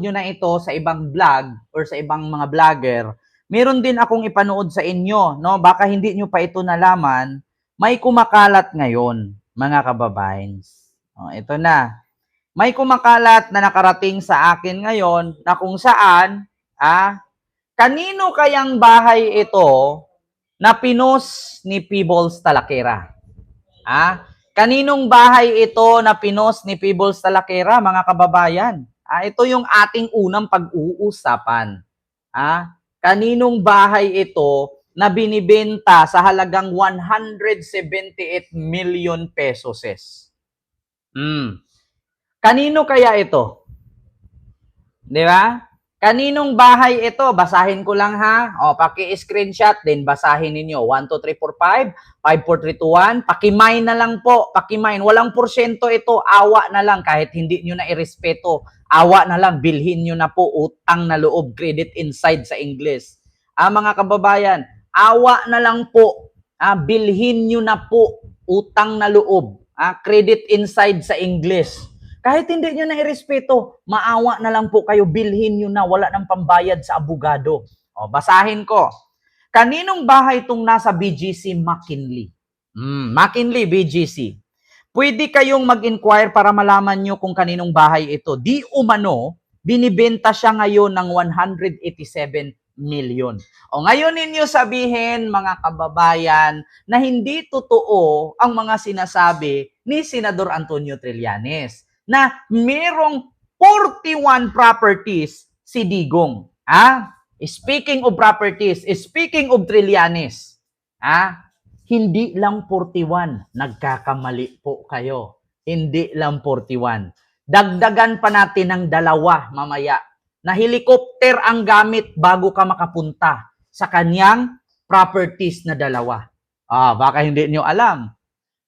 nyo na ito sa ibang vlog or sa ibang mga vlogger, meron din akong ipanood sa inyo, no? Baka hindi nyo pa ito nalaman, may kumakalat ngayon, mga kababayans. O, ito na. May kumakalat na nakarating sa akin ngayon na kung saan, ah, kanino kayang bahay ito na pinos ni Peebles Talakera? Ah, kaninong bahay ito na pinos ni Peebles Talakera, mga kababayan? Ah, ito yung ating unang pag-uusapan. Ah, kaninong bahay ito na binibenta sa halagang 178 million pesos. Hmm. Kanino kaya ito? Di ba? Kaninong bahay ito? Basahin ko lang ha. O, paki-screenshot din. Basahin ninyo. 1, 2, 3, 4, 5, 5, 4, 3, 2, 1. Pakimine na lang po. Pakimine. Walang porsyento ito. Awa na lang. Kahit hindi nyo na irespeto. Awa na lang. Bilhin nyo na po. Utang na loob. Credit inside sa English. Ah, mga kababayan, awa na lang po. Ah, bilhin nyo na po. Utang na loob. Ah, credit inside sa English. Kahit hindi nyo na irespeto, maawa na lang po kayo, bilhin nyo na, wala nang pambayad sa abogado. O, basahin ko. Kaninong bahay itong nasa BGC McKinley? Hmm, McKinley, BGC. Pwede kayong mag-inquire para malaman nyo kung kaninong bahay ito. Di umano, binibenta siya ngayon ng 187 million. O ngayon ninyo sabihin, mga kababayan, na hindi totoo ang mga sinasabi ni Senador Antonio Trillanes na merong 41 properties si Digong. Ah, speaking of properties, speaking of Trillanes, ah, hindi lang 41. Nagkakamali po kayo. Hindi lang 41. Dagdagan pa natin ng dalawa mamaya na helicopter ang gamit bago ka makapunta sa kanyang properties na dalawa. Ah, baka hindi nyo alam.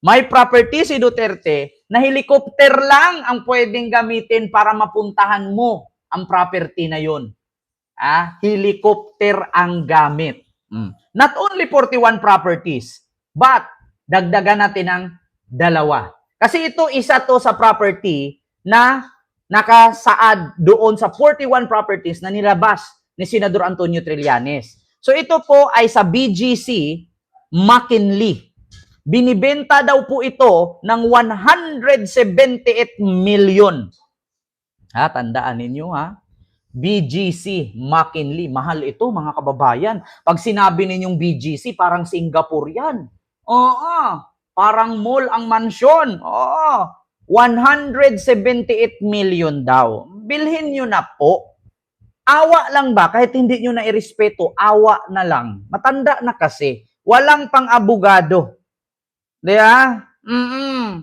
May property si Duterte na helicopter lang ang pwedeng gamitin para mapuntahan mo ang property na yon. Ah, helicopter ang gamit. Mm. Not only 41 properties, but dagdagan natin ng dalawa. Kasi ito isa to sa property na nakasaad doon sa 41 properties na nilabas ni Senador Antonio Trillanes. So ito po ay sa BGC McKinley. Binibenta daw po ito ng 178 million. Ha, tandaan ninyo ha. BGC McKinley. Mahal ito mga kababayan. Pag sinabi ninyong BGC, parang Singapore yan. Oo. Parang mall ang mansyon. Oo. 178 million daw. Bilhin nyo na po. Awa lang ba? Kahit hindi nyo na irespeto, awa na lang. Matanda na kasi. Walang pang-abogado. Di ba? Mm-mm.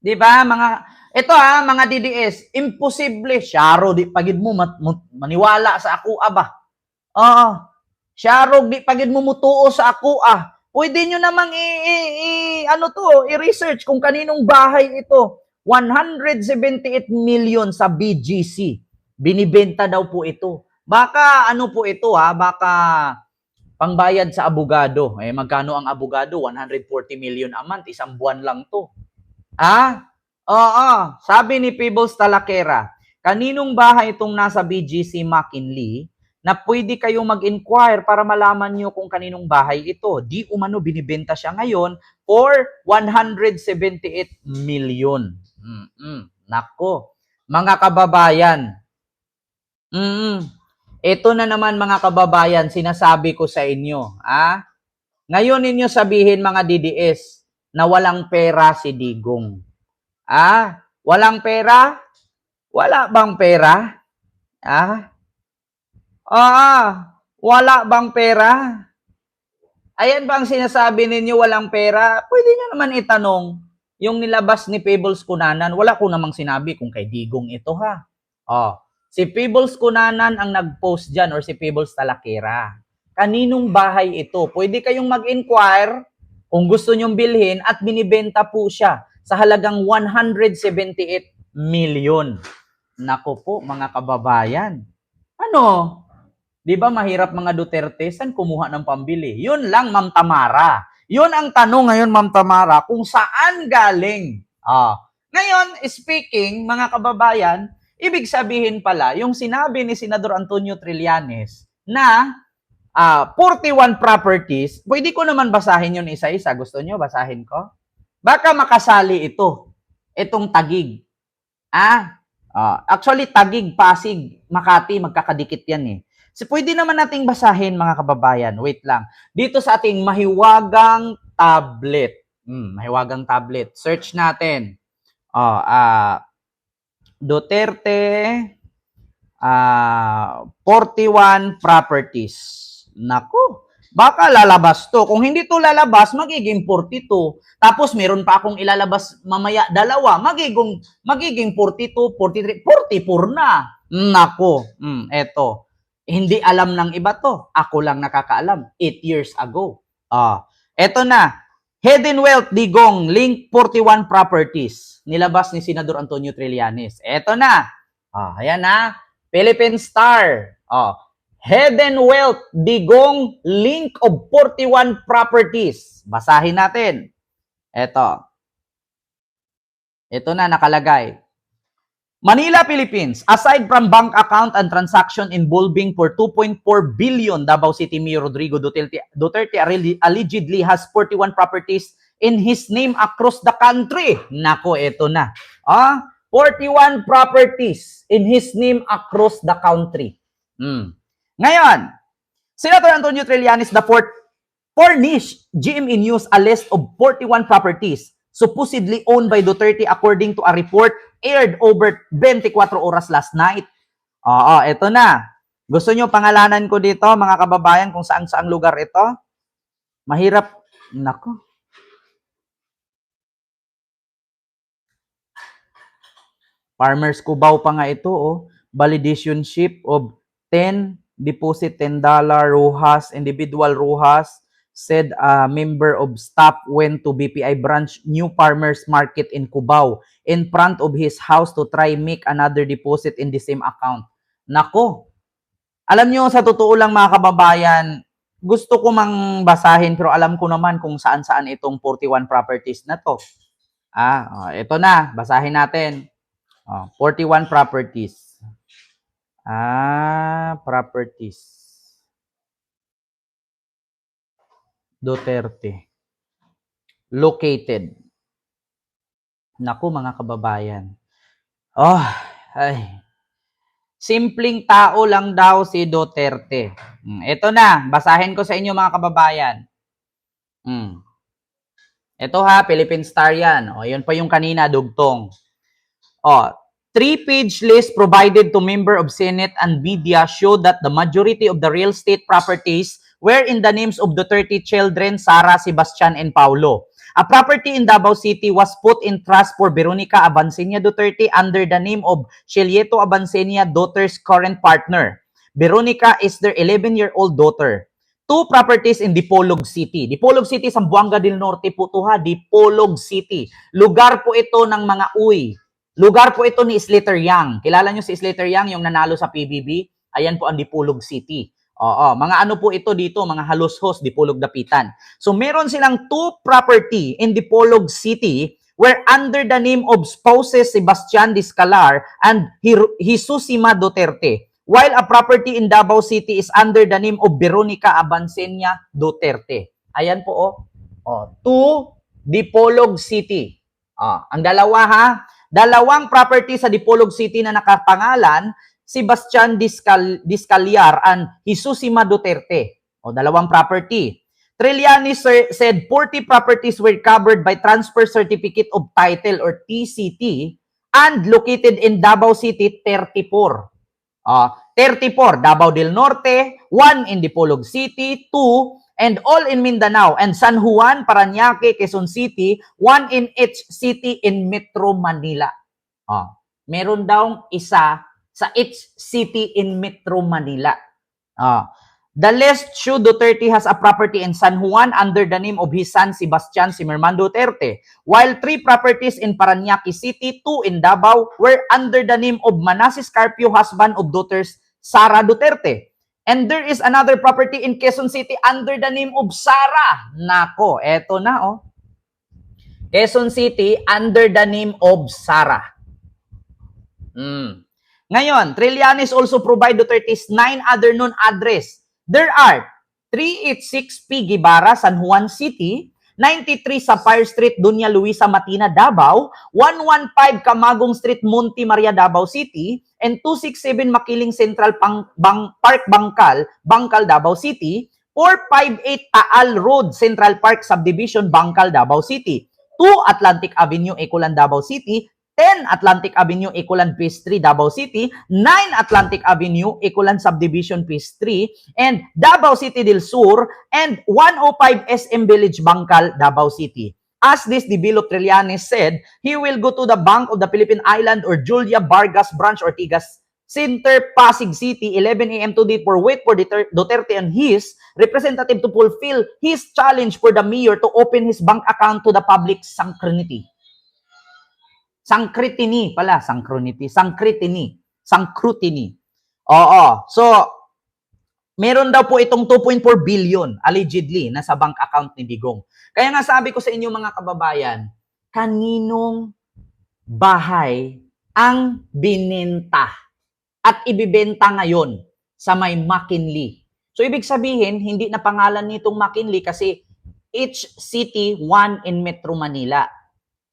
Di ba? Mga, ito ha, mga DDS, imposible. Syaro, di pagid mo mat, mat- maniwala sa ako, aba. Oo. Syaro, di pagid mo mutuo sa ako, ah. Pwede nyo namang i, i, i- ano to, i-research kung kaninong bahay ito. 178 million sa BGC. Binibenta daw po ito. Baka ano po ito ha, baka pangbayad sa abogado. Eh magkano ang abogado? 140 million a month, isang buwan lang to. Ah? Oo, sabi ni Peebles Talakera, kaninong bahay itong nasa BGC McKinley na pwede kayong mag-inquire para malaman nyo kung kaninong bahay ito. Di umano binibenta siya ngayon for 178 million. Mm-mm. Nako. Mga kababayan. Mm. Ito na naman mga kababayan, sinasabi ko sa inyo. Ah? Ngayon ninyo sabihin mga DDS na walang pera si Digong. Ah? Walang pera? Wala bang pera? Ah? Ah, wala bang pera? Ayan ba ang sinasabi ninyo walang pera? Pwede nyo naman itanong yung nilabas ni Peebles Kunanan. Wala ko namang sinabi kung kay Digong ito ha. Oh, si Peebles Kunanan ang nag-post dyan or si Peebles Talakera. Kaninong bahay ito? Pwede kayong mag-inquire kung gusto nyong bilhin at binibenta po siya sa halagang 178 million. Nako po mga kababayan. Ano? Di ba mahirap mga Duterte? Saan kumuha ng pambili? Yun lang, Ma'am Tamara. Yun ang tanong ngayon, Ma'am Tamara, kung saan galing. Ah. Ngayon, speaking, mga kababayan, Ibig sabihin pala, yung sinabi ni Senador Antonio Trillanes na ah 41 properties, pwede ko naman basahin yun isa-isa. Gusto nyo basahin ko? Baka makasali ito. Itong tagig. Ah, ah, actually, tagig, pasig, Makati, magkakadikit yan eh. So, pwede naman nating basahin mga kababayan. Wait lang. Dito sa ating mahiwagang tablet. Hmm, mahiwagang tablet. Search natin. Oh, ah Duterte ah 41 properties. Nako, baka lalabas to. Kung hindi to lalabas, magiging 42. Tapos meron pa akong ilalabas mamaya dalawa, magiging magiging 42, 43, 44 na. Nako, mm, eto. Hindi alam ng iba to. Ako lang nakakaalam. 8 years ago. Ah, eto na. Head and Wealth Digong Link 41 Properties. Nilabas ni Senador Antonio Trillanes. Eto na. Ah, ayan na. Philippine Star. Ah, Head and Wealth Digong Link of 41 Properties. Basahin natin. Eto. Ito na nakalagay. Manila, Philippines. Aside from bank account and transaction involving for 2.4 billion, Davao City Mayor Rodrigo Duterte, Duterte allegedly has 41 properties in his name across the country. Nako, ito na. Ah, 41 properties in his name across the country. Hmm. Ngayon, Senator Antonio Trillanes fourth furnished GME News a list of 41 properties supposedly owned by Duterte according to a report aired over 24 oras last night. Oo, ito na. Gusto nyo pangalanan ko dito, mga kababayan, kung saan saang lugar ito? Mahirap. Nako. Farmers Cubao pa nga ito, oh. Validation ship of 10, deposit $10, Rojas, individual Rojas, said a member of staff went to BPI branch New Farmers Market in Cubao in front of his house to try make another deposit in the same account. Nako. Alam nyo, sa totoo lang mga kababayan, gusto ko mang basahin pero alam ko naman kung saan-saan itong 41 properties na to. Ah, oh, ito na, basahin natin. Oh, 41 properties. Ah, properties. Duterte. Located. Naku, mga kababayan. Oh, ay. Simpleng tao lang daw si Duterte. Hmm, Ito na, basahin ko sa inyo mga kababayan. Hmm. Ito ha, Philippine Star yan. O, yun pa yung kanina, dugtong. Oh, three-page list provided to member of Senate and media show that the majority of the real estate properties were in the names of Duterte children, Sara, Sebastian, and Paulo. A property in Davao City was put in trust for Veronica Abansenia Duterte under the name of Shelieto Abansenia, daughter's current partner. Veronica is their 11-year-old daughter. Two properties in Dipolog City. Dipolog City, Zamboanga del Norte po to ha. Dipolog City. Lugar po ito ng mga uy. Lugar po ito ni Slater Young. Kilala nyo si Slater Young, yung nanalo sa PBB? Ayan po ang Dipolog City. Oo, mga ano po ito dito, mga halos-hos, Dipolog Dapitan. So meron silang two property in Dipolog City where under the name of spouses Sebastian Discalar and Jesusima Duterte. While a property in Davao City is under the name of Veronica Abansenia Duterte. Ayan po oh. Oh, two Dipolog City. Ah, ang dalawa ha, dalawang property sa Dipolog City na nakapangalan Sebastian Discal Discaliar and Jesusima Duterte. O dalawang property. Trillanes sir- said 40 properties were covered by Transfer Certificate of Title or TCT and located in Davao City 34. Ah, 34 Davao del Norte, 1 in Dipolog City, 2 and all in Mindanao and San Juan, Parañaque, Quezon City, 1 in each city in Metro Manila. Ah, meron daw isa sa each city in Metro Manila. Ah. The list show Duterte has a property in San Juan under the name of his son Sebastian Simerman Duterte, while three properties in Parañaque City, two in Davao, were under the name of Manasis Carpio, husband of daughters Sara Duterte. And there is another property in Quezon City under the name of Sara. Nako, eto na oh. Quezon City under the name of Sara. Mm. Ngayon, Trillanes also provide Duterte's nine other known address. There are 386P Guevara, San Juan City, 93 Sapphire Street, Dunya Luisa Matina, Davao, 115 Camagong Street, Monte Maria, Davao City, and 267 Makiling Central Pang, Bang, Park Bangkal, Bangkal, Davao City, 458 Taal Road, Central Park Subdivision, Bangkal, Davao City, 2 Atlantic Avenue, Ecolan, Davao City, 10 Atlantic Avenue, Ecolan Phase 3, Davao City, 9 Atlantic Avenue, Ecolan Subdivision Phase 3, and Davao City del Sur, and 105 SM Village, Bangkal, Davao City. As this developed Trillanes said, he will go to the Bank of the Philippine Island or Julia Vargas Branch Ortigas Center, Pasig City, 11 a.m. today for wait for Duter- Duterte and his representative to fulfill his challenge for the mayor to open his bank account to the public sanctity. Sanctity pala, sanctity, sanctity, sanctity. Oo. So, meron daw po itong 2.4 billion allegedly na sa bank account ni Digong. Kaya nga sabi ko sa inyo mga kababayan, kaninong bahay ang bininta at ibibenta ngayon sa may McKinley. So ibig sabihin, hindi na pangalan nitong McKinley kasi each city, one in Metro Manila.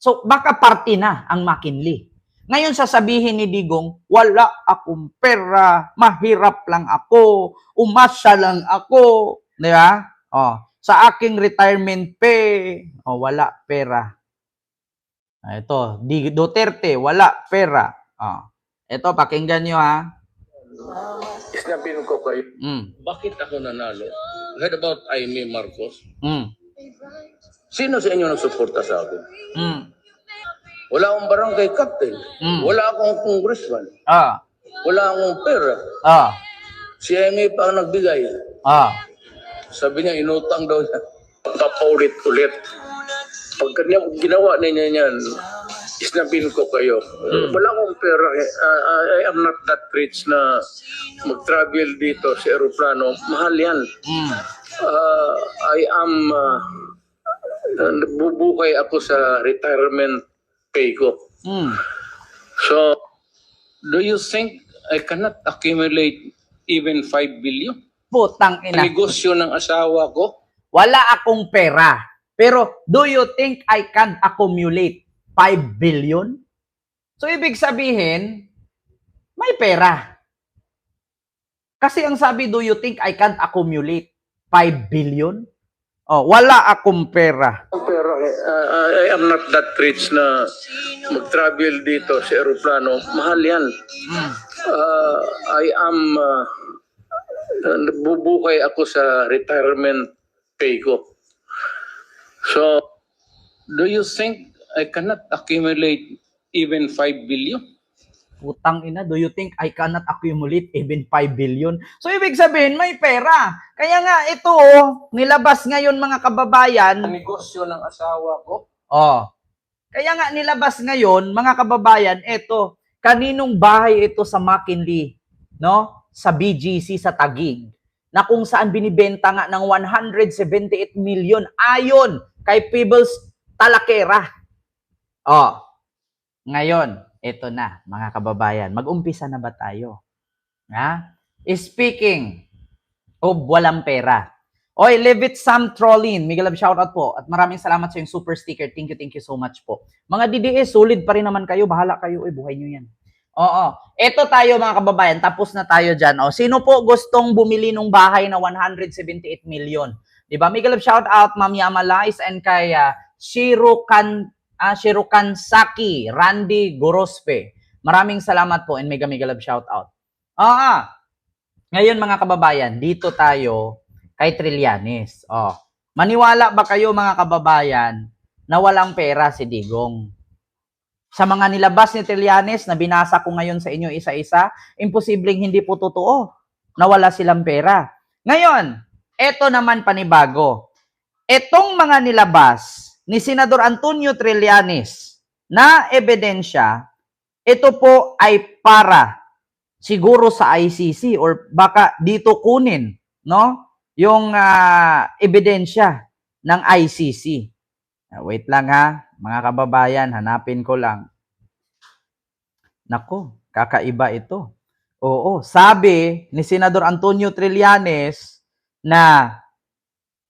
So baka party na ang McKinley. Ngayon sasabihin ni Digong, wala akong pera, mahirap lang ako, umasya lang ako. Di ba? Oh, sa aking retirement pay, oh, wala pera. Ah, Ito, Di- Duterte, wala pera. Oh. Ito, pakinggan nyo ha. Isnapin ko kayo, Mm. bakit ako nanalo? Heard about Aimee Marcos? Mm. Sino sa inyo nagsuporta sa akin? Mm. Wala akong barangay captain. Mm. Wala akong congressman. Ah. Wala akong pera. Ah. Si Aimee pa ang nagbigay. Ah. Sabi niya, inutang daw niya. Papaulit-ulit. Pag kanya, ginawa ninyo yan, isnapin ko kayo. Wala akong pera. ah, I am not that rich na mag-travel dito sa aeroplano. Mahal yan. Mm. Uh, I am uh, bubuhay ako sa retirement pay ko. Mm. So, do you think I cannot accumulate even 5 billion? Putang ina. Negosyo ng asawa ko? Wala akong pera. Pero do you think I can accumulate 5 billion? So ibig sabihin, may pera. Kasi ang sabi, do you think I can accumulate 5 billion? Oh, wala akong pera. Ang pera, eh, uh, I am not that rich na mag-travel dito sa aeroplano. Mahal yan. Mm. Uh, I am uh, bubuhay ako sa retirement pay ko. So, do you think I cannot accumulate even 5 billion? Putang ina, do you think I cannot accumulate even 5 billion? So, ibig sabihin, may pera. Kaya nga, ito, oh, nilabas ngayon mga kababayan. Negosyo ng asawa ko? Oh. Kaya nga, nilabas ngayon, mga kababayan, ito, kaninong bahay ito sa McKinley, no? Sa BGC, sa Tagig, na kung saan binibenta nga ng 178 million ayon kay Peebles Talakera. Oh. Ngayon, ito na, mga kababayan. Mag-umpisa na ba tayo? Ha? Speaking of walang pera. Oy, Levit Sam Trollin, Miguel Love shoutout po. At maraming salamat sa yung super sticker. Thank you, thank you so much po. Mga DDS, solid pa rin naman kayo. Bahala kayo. Uy, buhay nyo yan. Oo. Ito tayo mga kababayan. Tapos na tayo dyan. O, sino po gustong bumili ng bahay na 178 million? Di ba? Miguel Love shoutout, Ma'am Yamalais, and kay uh, Shiro Kan ah, Shirokan Saki, Randy Gorospe. Maraming salamat po and mega mega love shout out. Ah, ngayon mga kababayan, dito tayo kay Trillanes. Oh. Maniwala ba kayo mga kababayan na walang pera si Digong? Sa mga nilabas ni Trillanes na binasa ko ngayon sa inyo isa-isa, imposibleng hindi po totoo na wala silang pera. Ngayon, eto naman panibago. Etong mga nilabas ni Senador Antonio Trillanes na ebidensya, ito po ay para siguro sa ICC or baka dito kunin, no? Yung ah, ebidensya ng ICC. Ah, Wait lang ha, mga kababayan, hanapin ko lang. Nako, Kakaiba ito. Oo, sabi ni Senador Antonio Trillanes na